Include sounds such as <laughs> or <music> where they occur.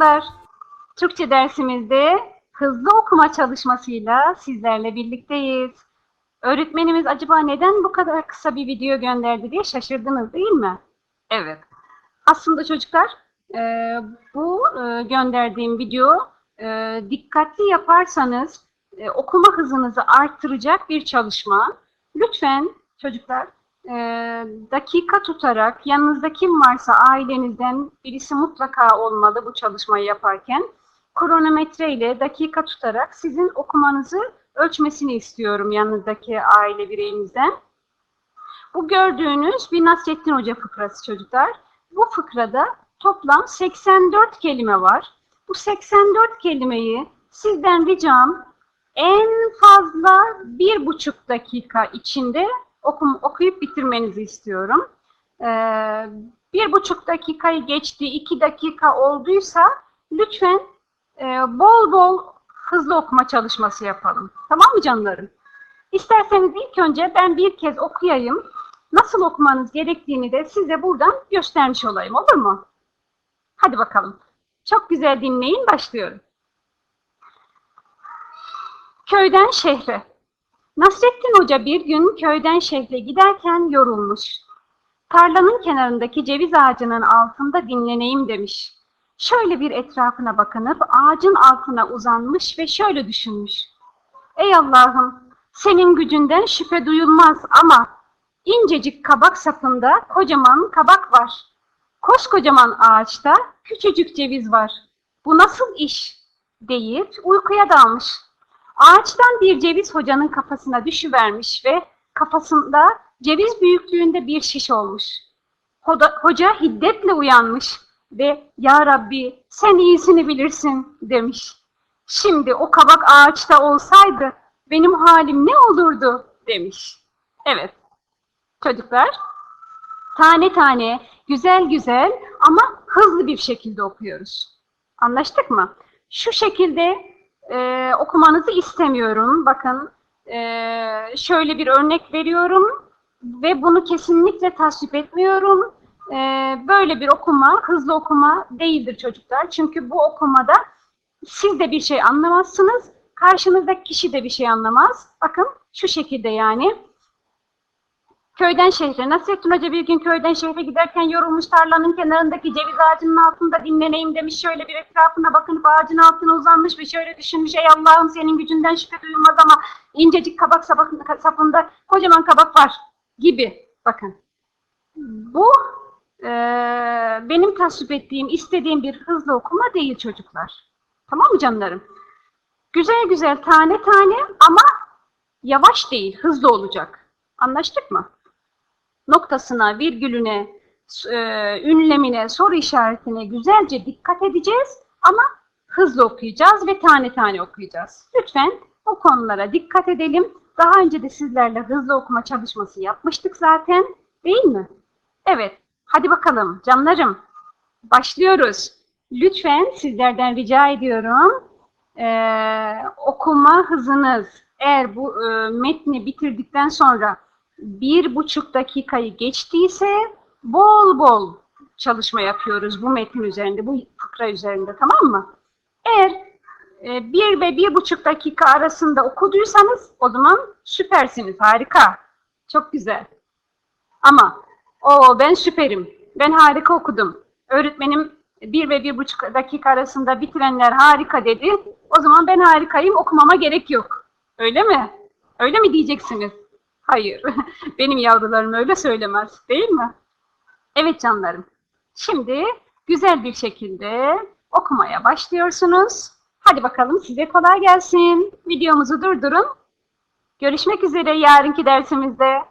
Çocuklar. Türkçe dersimizde hızlı okuma çalışmasıyla sizlerle birlikteyiz. Öğretmenimiz acaba neden bu kadar kısa bir video gönderdi diye şaşırdınız değil mi? Evet. Aslında çocuklar e, bu e, gönderdiğim video e, dikkatli yaparsanız e, okuma hızınızı arttıracak bir çalışma. Lütfen çocuklar e, dakika tutarak yanınızda kim varsa ailenizden birisi mutlaka olmalı bu çalışmayı yaparken kronometre ile dakika tutarak sizin okumanızı ölçmesini istiyorum yanınızdaki aile bireyinizden. Bu gördüğünüz bir Nasrettin Hoca fıkrası çocuklar. Bu fıkrada toplam 84 kelime var. Bu 84 kelimeyi sizden ricam en fazla bir buçuk dakika içinde okum, okuyup bitirmenizi istiyorum. Ee, bir buçuk dakikayı geçti, iki dakika olduysa lütfen e, bol bol hızlı okuma çalışması yapalım. Tamam mı canlarım? İsterseniz ilk önce ben bir kez okuyayım. Nasıl okumanız gerektiğini de size buradan göstermiş olayım. Olur mu? Hadi bakalım. Çok güzel dinleyin. Başlıyorum. Köyden şehre. Nasrettin Hoca bir gün köyden şehre giderken yorulmuş. Tarlanın kenarındaki ceviz ağacının altında dinleneyim demiş. Şöyle bir etrafına bakınıp ağacın altına uzanmış ve şöyle düşünmüş. Ey Allah'ım senin gücünden şüphe duyulmaz ama incecik kabak sapında kocaman kabak var. Koskocaman ağaçta küçücük ceviz var. Bu nasıl iş? deyip uykuya dalmış. Ağaçtan bir ceviz hocanın kafasına düşüvermiş ve kafasında ceviz büyüklüğünde bir şiş olmuş. Hoda, hoca hiddetle uyanmış ve Ya Rabbi sen iyisini bilirsin demiş. Şimdi o kabak ağaçta olsaydı benim halim ne olurdu demiş. Evet çocuklar tane tane güzel güzel ama hızlı bir şekilde okuyoruz. Anlaştık mı? Şu şekilde e, okumanızı istemiyorum. Bakın e, şöyle bir örnek veriyorum ve bunu kesinlikle tasvip etmiyorum. E, böyle bir okuma, hızlı okuma değildir çocuklar. Çünkü bu okumada siz de bir şey anlamazsınız, karşınızdaki kişi de bir şey anlamaz. Bakın şu şekilde yani. Köyden şehre. Nasrettin Hoca bir gün köyden şehre giderken yorulmuş tarlanın kenarındaki ceviz ağacının altında dinleneyim demiş. Şöyle bir etrafına bakınıp ağacın altına uzanmış ve şöyle düşünmüş. Ey Allah'ım senin gücünden şüphe duyulmaz ama incecik kabak sapında kocaman kabak var gibi. Bakın. Bu e, benim tasvip ettiğim, istediğim bir hızlı okuma değil çocuklar. Tamam mı canlarım? Güzel güzel tane tane ama yavaş değil, hızlı olacak. Anlaştık mı? Noktasına, virgülüne, e, ünlemine, soru işaretine güzelce dikkat edeceğiz ama hızlı okuyacağız ve tane tane okuyacağız. Lütfen o konulara dikkat edelim. Daha önce de sizlerle hızlı okuma çalışması yapmıştık zaten değil mi? Evet, hadi bakalım canlarım. Başlıyoruz. Lütfen sizlerden rica ediyorum ee, okuma hızınız eğer bu e, metni bitirdikten sonra bir buçuk dakikayı geçtiyse bol bol çalışma yapıyoruz bu metin üzerinde, bu fıkra üzerinde tamam mı? Eğer e, bir ve bir buçuk dakika arasında okuduysanız o zaman süpersiniz, harika, çok güzel. Ama o ben süperim, ben harika okudum. Öğretmenim bir ve bir buçuk dakika arasında bitirenler harika dedi. O zaman ben harikayım, okumama gerek yok. Öyle mi? Öyle mi diyeceksiniz? Hayır, <laughs> benim yavrularım öyle söylemez, değil mi? Evet canlarım, şimdi güzel bir şekilde okumaya başlıyorsunuz. Hadi bakalım size kolay gelsin. Videomuzu durdurun. Görüşmek üzere yarınki dersimizde.